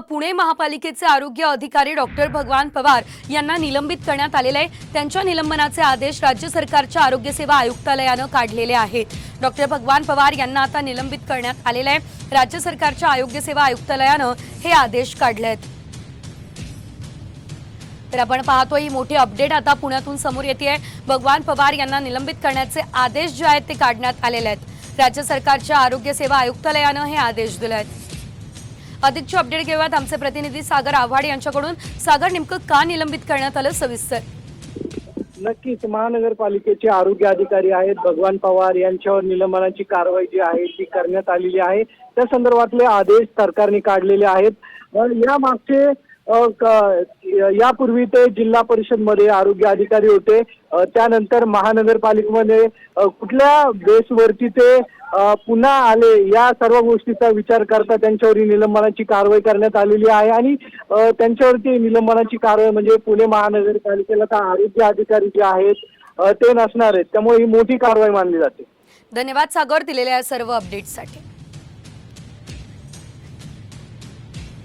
पुणे महापालिकेचे आरोग्य अधिकारी डॉक्टर भगवान पवार यांना निलंबित करण्यात आलेले आहे. त्यांच्या निलंबनाचे आदेश राज्य सरकारच्या आरोग्य सेवा आयुक्तालयानं काढलेले आहेत. डॉक्टर भगवान पवार यांना आता निलंबित करण्यात आलेलं आहे. राज्य सरकारच्या आरोग्य सेवा आयुक्तालयानं हे आदेश काढले आहेत तर आपण पाहतो ही मोठी अपडेट आता पुण्यातून समोर येते भगवान पवार यांना निलंबित करण्याचे आदेश जे आहेत ते काढण्यात आलेले आहेत. राज्य सरकारच्या आरोग्य सेवा आयुक्तालयानं हे आदेश दिले आहेत अधिकची अपडेट घेऊयात. आमचे प्रतिनिधी सागर आव्हाड यांच्याकडून. सागर नेमकं का निलंबित करण्यात आलं सविस्तर? नक्कीच. महानगरपालिकेचे आरोग्य अधिकारी आहेत. भगवान पवार यांच्यावर निलंबनाची कारवाई जी आहे ती करण्यात आलेली आहे. त्या संदर्भातले आदेश सरकारने काढलेले आहेत. या मागचे यापूर्वी ते जिल्हा परिषदमध्ये आरोग्य अधिकारी होते. त्यानंतर महानगरपालिकेमध्ये कुठल्या बेसवरती ते पुन्हा आले या सर्व गोष्टीचा विचार करता त्यांच्यावरही निलंबनाची कारवाई करण्यात आलेली आहे आणि त्यांच्यावरती निलंबनाची कारवाई म्हणजे पुणे महानगरपालिकेला तर आरोग्य अधिकारी जे आहेत ते नसणार आहेत. त्यामुळे ही मोठी कारवाई मानली जाते. धन्यवाद सागर दिलेल्या सर्व अपडेट्ससाठी